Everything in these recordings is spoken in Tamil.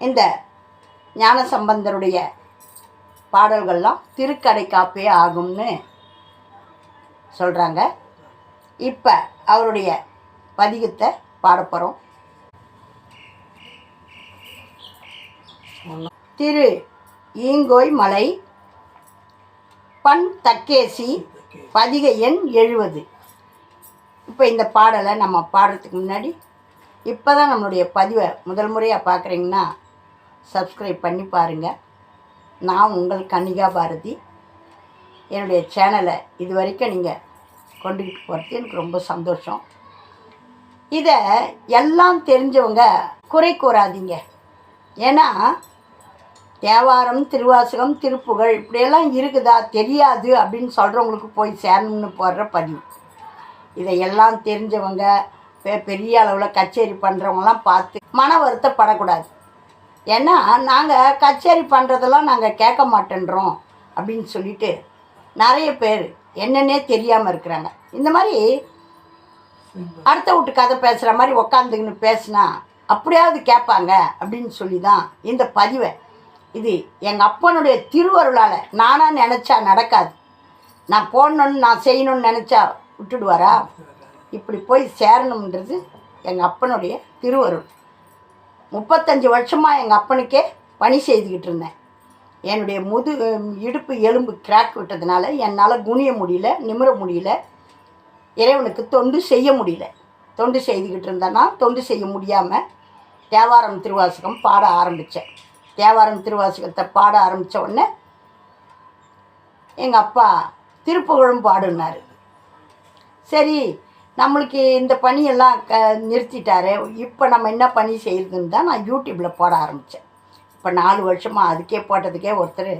இந்த ஞான சம்பந்தருடைய பாடல்கள்லாம் திருக்கடை காப்பே ஆகும்னு சொல்கிறாங்க இப்போ அவருடைய பதிகத்தை பாடப்போகிறோம் திரு ஈங்கோய் மலை பண் தக்கேசி பதிக எண் எழுபது இப்போ இந்த பாடலை நம்ம பாடுறதுக்கு முன்னாடி இப்போ தான் நம்மளுடைய பதிவை முதல் முறையாக பார்க்குறீங்கன்னா சப்ஸ்கிரைப் பண்ணி பாருங்கள் நான் உங்கள் கன்னிகா பாரதி. என்னுடைய சேனலை இது வரைக்கும் நீங்கள் கொண்டுக்கிட்டு போகிறது எனக்கு ரொம்ப சந்தோஷம். இதை எல்லாம் தெரிஞ்சவங்க குறை கூறாதீங்க. ஏன்னா தேவாரம் திருவாசகம் திருப்புகழ் இப்படியெல்லாம் இருக்குதா தெரியாது அப்படின்னு சொல்கிறவங்களுக்கு போய் சேரணும்னு போடுற பதிவு. இதை எல்லாம் தெரிஞ்சவங்க பெரிய அளவில் கச்சேரி பண்ணுறவங்களாம் பார்த்து மன வருத்தப்படக்கூடாது. ஏன்னா நாங்கள் கச்சேரி பண்ணுறதெல்லாம் நாங்கள் கேட்க மாட்டேன்றோம் அப்படின்னு சொல்லிட்டு நிறைய பேர் என்னன்னே தெரியாமல் இருக்கிறாங்க. இந்த மாதிரி அடுத்த வீட்டு கதை பேசுகிற மாதிரி உக்காந்துக்கின்னு பேசுனா அப்படியாவது கேட்பாங்க அப்படின்னு சொல்லி தான் இந்த பதிவை. இது எங்கள் அப்பனுடைய திருவருளால் நானாக நினச்சா நடக்காது. நான் போடணுன்னு நான் செய்யணும்னு நினச்சா விட்டுடுவாரா? இப்படி போய் சேரணுன்றது எங்கள் அப்பனுடைய திருவருள். முப்பத்தஞ்சு வருஷமாக எங்கள் அப்பனுக்கே பணி செய்துக்கிட்டு இருந்தேன். என்னுடைய முது இடுப்பு எலும்பு கிராக் விட்டதுனால என்னால் குனிய முடியல நிமிர முடியல இறைவனுக்கு தொண்டு செய்ய முடியல. தொண்டு செய்துக்கிட்டு இருந்தேன்னா தொண்டு செய்ய முடியாமல் தேவாரம் திருவாசகம் பாட ஆரம்பித்தேன் தேவாரம் திருவாசகத்தை பாட ஆரம்பித்த உடனே எங்கள் அப்பா திருப்புகழும் பாடுனார். சரி நம்மளுக்கு இந்த பணியெல்லாம் க நிறுத்திட்டாரு. இப்போ நம்ம என்ன பணி செய்யுதுன்னு தான் நான் யூடியூப்பில் போட ஆரம்பித்தேன் இப்போ நாலு வருஷமாக அதுக்கே போட்டதுக்கே ஒருத்தர்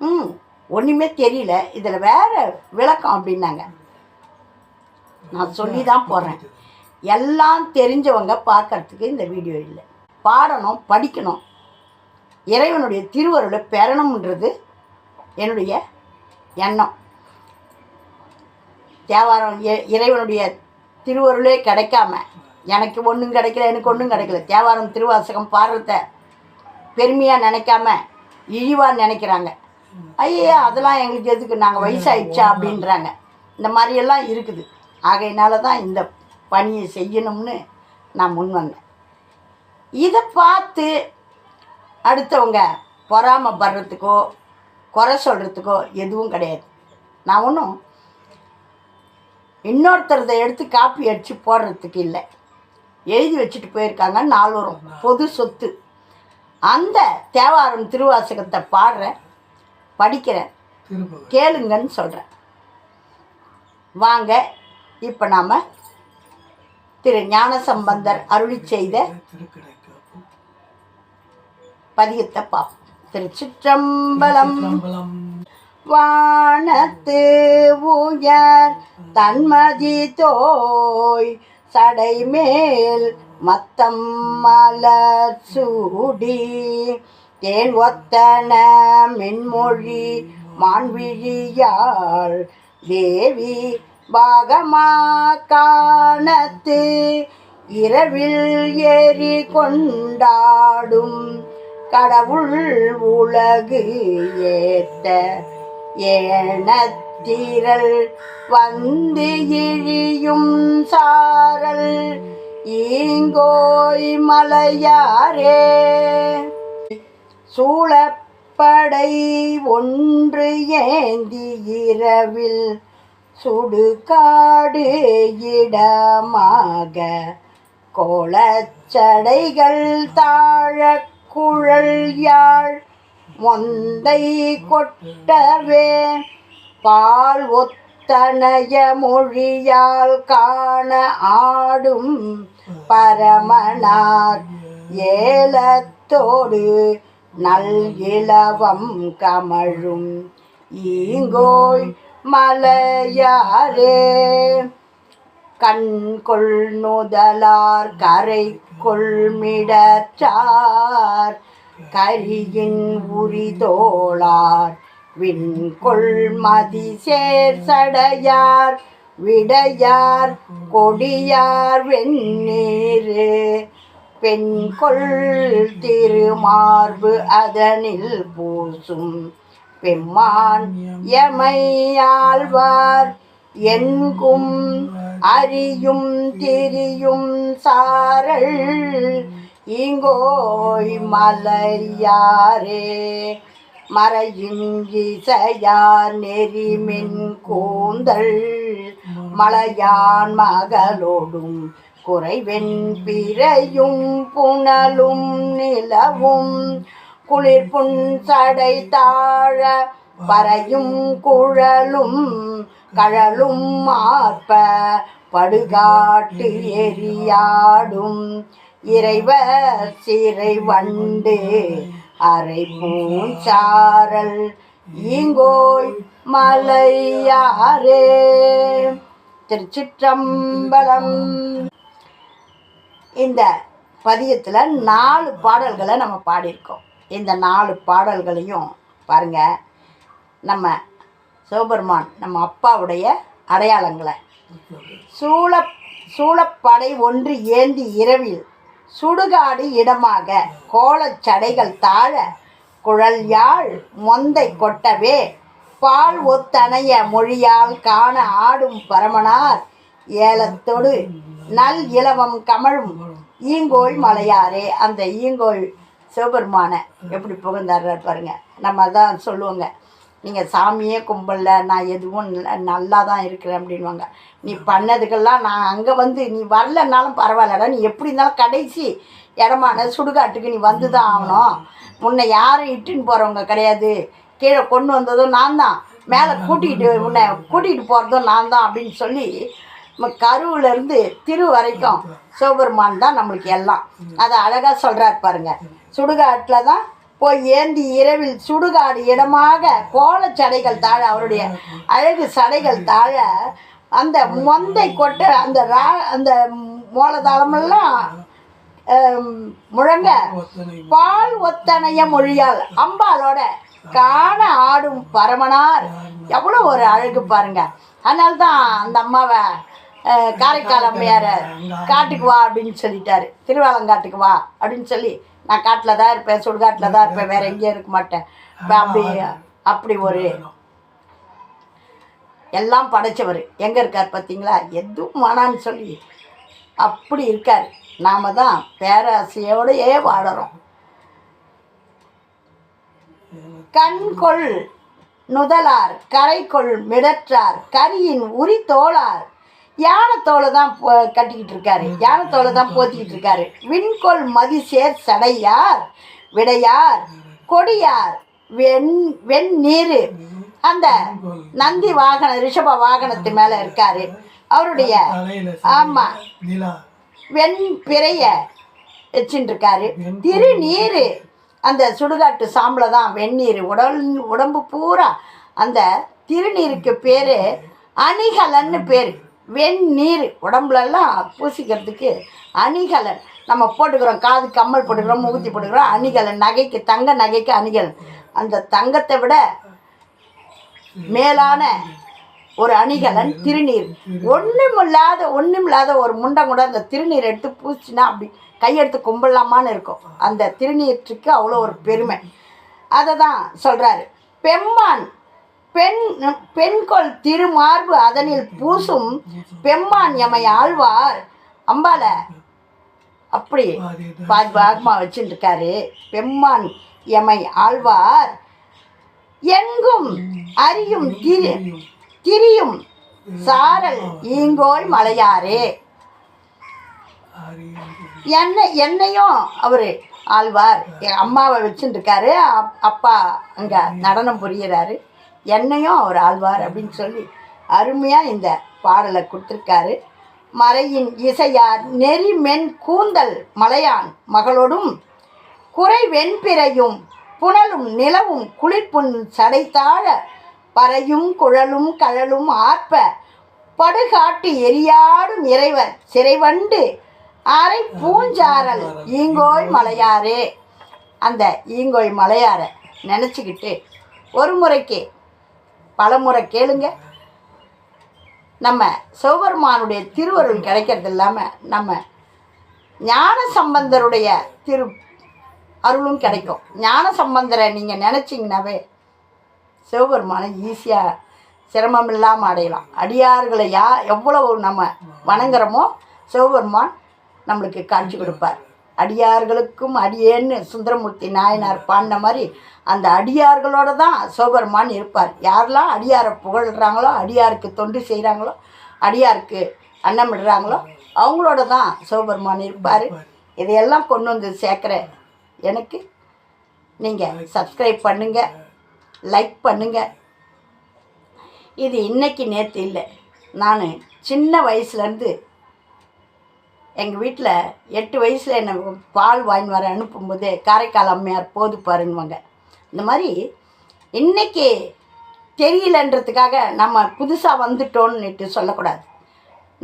ம் ஒன்றுமே தெரியல. இதில் வேறு விளக்கம் அப்படின்னாங்க. நான் சொல்லி தான் போடுறேன். எல்லாம் தெரிஞ்சவங்க பார்க்கறதுக்கு இந்த வீடியோ இல்லை. பாடணும் படிக்கணும். இறைவனுடைய திருவருளை பெறணுன்றது என்னுடைய எண்ணம். தேவாரம் இ- இறைவனுடைய திருவருளே கிடைக்காம எனக்கு ஒன்றும் கிடைக்கல எனக்கு ஒன்றும் கிடைக்கல. தேவாரம் திருவாசகம் பாடுறத பெருமையாக நினைக்காம இழிவாக நினைக்கிறாங்க. ஐயா அதெல்லாம் எங்களுக்கு எதுக்கு? நாங்கள் வயசாயிடுச்சா அப்படின்றாங்க. இந்த மாதிரியெல்லாம் இருக்குது. ஆகையினால தான் இந்த பணியை செய்யணும்னு நான் முன் வந்தேன். இதை பார்த்து அடுத்தவங்க பொறாமப்படுறதுக்கோ குறை சொல்கிறதுக்கோ எதுவும் கிடையாது. நான் ஒன்றும் இன்னொருத்தரதை எடுத்து காப்பி அடித்து போடுறதுக்கு இல்லை. எழுதி வச்சுட்டு போயிருக்காங்க நால்வரும் பொது சொத்து. அந்த தேவாரம் திருவாசகத்தை பாடுறேன். படிக்கிறேன். கேளுங்கன்னு சொல்கிறேன் வாங்க இப்போ நாம் திரு ஞானசம்பந்தர் அருளி செய்த பதிகத்தை பார்ப்போம். திருச்சிற்றம்பலம். வானத்து உயர் தன்மதி தோய் சடைமேல் மத்தம் மலர் சூடி. தேன் ஒத்தன மின்மொழி மான்விழியாள் தேவி பாகமா காணத்து இரவில் ஏறி கொண்டாடும் கடவுள் உலகு ஏத்த ஏனத்திரள் வந்து இழியும் சாரல் ஈங்கோய் மலையாரே. சூழப்படை ஒன்று ஏந்தி இரவில் சுடுகாடு இடமாக. கோலச்சடைகள் தாழ குழல் யாழ் மொந்தை கொட்டவே பால் ஒத்தனைய மொழியால் காண ஆடும் பரமனார். ஏலத்தோடு நல் இளவம் கமழும் ஈங்கோய் மலையாரே. கண்கொள் நுதலார் கரை கொள்மிடற்றார் கரியின் உரிதோளார். விண்கொள் மதி சேர் சடையார். விடையார் கொடியார் வெண்ணீரு பெண்கொள் திருமார்பு அதனில் பூசும். பெம்மான் எமையாழ்வார். என்கும் அறியும் திரியும் சாரல். இங்கோய் மலையாரே மறையின் நெறிமின் கூந்தல் மலையான் மகளோடும் குறைவெண் பிறையும் புனலும் நிலவும் குளிர் புண் சடை தாழ பறையும் குழலும் கழலும் மார்ப படுகாட்டு எரியாடும் இறைவர் சிறை வண்டு அரை பூஞ்சாரல் ஈங்கோய் மலையாரே திருச்சிற்றம்பலம். இந்த பதியத்தில் நாலு பாடல்களை நம்ம பாடியிருக்கோம். இந்த நாலு பாடல்களையும் பாருங்க. நம்ம சிவபெருமான் நம்ம அப்பாவுடைய அடையாளங்களை. சூழ சூழப்படை ஒன்று ஏந்தி இரவில் சுடுகாடு இடமாக கோலச் சடைகள் தாழ குழல் யாழ் மொந்தை கொட்டவே பால் ஒத்தனைய மொழியால் காண ஆடும் பரமனார். ஏலத்தொடு நல் இலவம் கமழும் ஈங்கோய் மலையாரே. அந்த ஈங்கோய் சிவபெருமான எப்படி புகழ்ந்தாடுறார் பாருங்க. நம்ம தான் சொல்லுவோங்க. நீங்கள் சாமியே கும்பல நான் எதுவும் நல்லா தான் இருக்கிறேன் அப்படின்வாங்க நீ பண்ணதுக்கெல்லாம் நான் அங்கே வந்து நீ வரலனாலும் பரவாயில்லடா நீ எப்படி இருந்தாலும் கடைசி இடமான சுடுகாட்டுக்கு நீ வந்து தான் ஆகணும். முன்னை யாரும் இட்டுன்னு போகிறவங்க கிடையாது. கீழே கொண்டு வந்ததும் நான் தான் மேலே கூட்டிகிட்டு உன்னை கூட்டிகிட்டு போகிறதும் நான் தான் அப்படின்னு சொல்லி கருவிலேருந்து திரு வரைக்கும் சிவபெருமான் தான் நம்மளுக்கு எல்லாம். அதை அழகாக சொல்கிறார் பாருங்க. சுடுகாட்டில் தான் போய் ஏந்தி இரவில் சுடுகாடு இடமாக கோலச்சடைகள் தாழ அவருடைய அழகு சடைகள் தாழ அந்த மொந்தை கொட்ட அந்த ரா அந்த மோளதாளமெல்லாம் முழங்க பால் ஒத்தனைய மொழியால் அம்பாலோட காண ஆடும் பரமனார். எவ்வளோ ஒரு அழகு பாருங்க. அதனால்தான் அந்த அம்மாவை காரைக்கால் அம்மையார காட்டுக்கு வா அப்படின்னு சொல்லிட்டாரு. திருவாலங்காட்டுக்கு வா அப்படின்னு சொல்லி நான் காட்டில் தான் இருப்பேன் சுடுகாட்டில் தான் இருப்பேன் வேறு எங்கேயும் இருக்க மாட்டேன். அப்படி அப்படி ஒரு எல்லாம் படைச்சவர். எங்கே இருக்கார் பார்த்தீங்களா எதுவும் வேணான்னு சொல்லி அப்படி இருக்கார். நாம் தான் பேராசையோடையே வாழறோம். கண்கொள் நுதலார் கரைக்கொள் மிடற்றார் கரியின் உரி தோளார் யானைத்தோலை தான் போ கட்டிக்கிட்டு இருக்காரு யானைத்தோலை தான் போத்திக்கிட்டு இருக்காரு விண்கொள் மதிசேர் சடையார் விடையார் கொடியார் வெண் வெண்ணீர் அந்த நந்தி வாகன ரிஷப வாகனத்து மேலே இருக்காரு. அவருடைய ஆமாம் வெண் பிறைய வச்சுட்டு திருநீர். அந்த சுடுகாட்டு சாம்பல தான் வெந்நீர். உடல் உடம்பு பூரா அந்த திருநீருக்கு பேர் அணிகலன்னு பேர். வெந்நீர் உடம்புலலாம் பூசிக்கிறதுக்கு அணிகலன். நம்ம போட்டுக்கிறோம் காது கம்மல் போட்டுக்கிறோம் முகுத்தி போட்டுக்கிறோம் அணிகலன். நகைக்கு தங்க நகைக்கு அணிகலன். அந்த தங்கத்தை விட மேலான ஒரு அணிகலன் திருநீர். ஒன்றுமில்லாத ஒன்றுமில்லாத ஒரு முண்டம் கூட அந்த திருநீர் எடுத்து பூச்சினா அப்படி கையெடுத்து கும்பிடலாமான்னு இருக்கும். அந்த திருநீற்றுக்கு அவ்வளோ ஒரு பெருமை. அதை தான் சொல்கிறாரு பெம்மான் பெண் பெண்கொள் திருமார்பு அதனில் பூசும் பெம்மான் எமை ஆழ்வார். அம்பால அப்படி பாதி பாகமாக வச்சுட்டு இருக்காரு பெம்மான் எமை ஆழ்வார். எங்கும் அறியும் திரு திரியும் சாரல் ஈங்கோல் மலையாரே. என்னை என்னையும் அவர் ஆழ்வார். என் அம்மாவை வச்சுட்டு இருக்காரு அப்- அப்பா அங்கே நடனம் புரியிறாரு. என்னையும் அவர் ஆழ்வார் அப்படின்னு சொல்லி அருமையாக இந்த பாடலை கொடுத்துருக்காரு. மறையின் இசையார் நெறிமென் கூந்தல் மலையான் மகளோடும் குறை வெண்பிறையும் புனலும் நிலவும் குளிர்ப்புண் சடைத்தாழ பறையும் குழலும் கழலும் ஆர்ப்ப படுகாட்டு எரியாடும் இறைவர் சிறைவண்டு அரை பூஞ்சாரல் ஈங்கோய் மலையாரே. அந்த ஈங்கோய் மலையாரை நினச்சிக்கிட்டு ஒரு முறைக்கு பலமுறை கேளுங்க. நம்ம சிவபெருமானுடைய திருவருள் கிடைக்கிறது இல்லாமல் நம்ம ஞான சம்பந்தருடைய திரு அருளும் கிடைக்கும். ஞான சம்பந்தரை நீங்கள் நினச்சிங்கனாவே சிவபெருமானை ஈஸியாக சிரமம் இல்லாமல் அடையலாம். அடியார்களை யா எவ்வளவு நம்ம வணங்குறோமோ சிவபெருமான் நம்மளுக்கு காட்சி கொடுப்பார். அடியார்களுக்கும் அடியேன்னு சுந்தரமூர்த்தி நாயனார் பாடின மாதிரி அந்த அடியார்களோட தான் சோபர்மான் இருப்பார். யாரெல்லாம் அடியாரை புகழ்கிறாங்களோ அடியாருக்கு தொண்டு செய்கிறாங்களோ அடியாருக்கு அன்னமிடுறாங்களோ அவங்களோட தான் சோபர்மான் இருப்பார். இதையெல்லாம் கொண்டு வந்து சேர்க்குற எனக்கு நீங்கள் சப்ஸ்கிரைப் பண்ணுங்கள் லைக் பண்ணுங்கள் இது இன்றைக்கி நேற்று இல்லை நான் சின்ன வயசுலேருந்து எங்கள் வீட்டில் எட்டு வயசில் என்னை பால் வாங்கி வர அனுப்பும்போதே காரைக்கால் அம்மையார் போது பாருன்னுவாங்க. இந்த மாதிரி இன்னைக்கு தெரியலன்றதுக்காக நம்ம புதுசாக வந்துட்டோன்னுட்டு சொல்லக்கூடாது.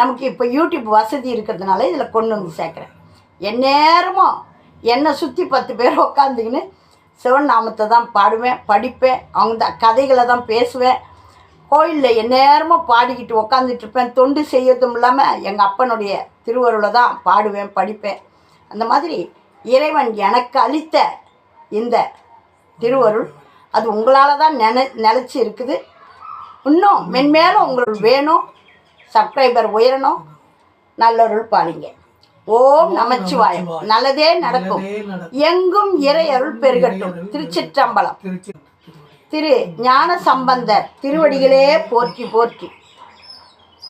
நமக்கு இப்போ யூடியூப் வசதி இருக்கிறதுனால இதில் கொண்டு வந்து சேர்க்குறேன். எந்நேரமும் என்னை சுற்றி பத்து பேர் உட்காந்துக்கின்னு சிவன் நாமத்தை தான் பாடுவேன் படிப்பேன் அவங்க தான் கதைகளை தான் பேசுவேன் கோயிலில் எந்நேரமும் பாடிக்கிட்டு உக்காந்துட்டு இருப்பேன் தொண்டு செய்யறதும் இல்லாமல் எங்கள் அப்பனுடைய திருவருளை தான் பாடுவேன் படிப்பேன். அந்த மாதிரி இறைவன் எனக்கு அளித்த இந்த திருவருள் அது உங்களால் தான் நினை நிலச்சி இருக்குது. இன்னும் மென்மேலும் உங்களுக்கு வேணும் சப்ஸ்கிரைபர் உயரணும் நல்லருள் பாருங்க ஓம் நமச்சிவாயம். நல்லதே நடக்கும். எங்கும் இறை அருள் பெருகட்டும். திருச்சிற்றம்பலம். திருச்சி திரு ஞான சம்பந்தர் திருவடிகளே போற்றி போற்றி.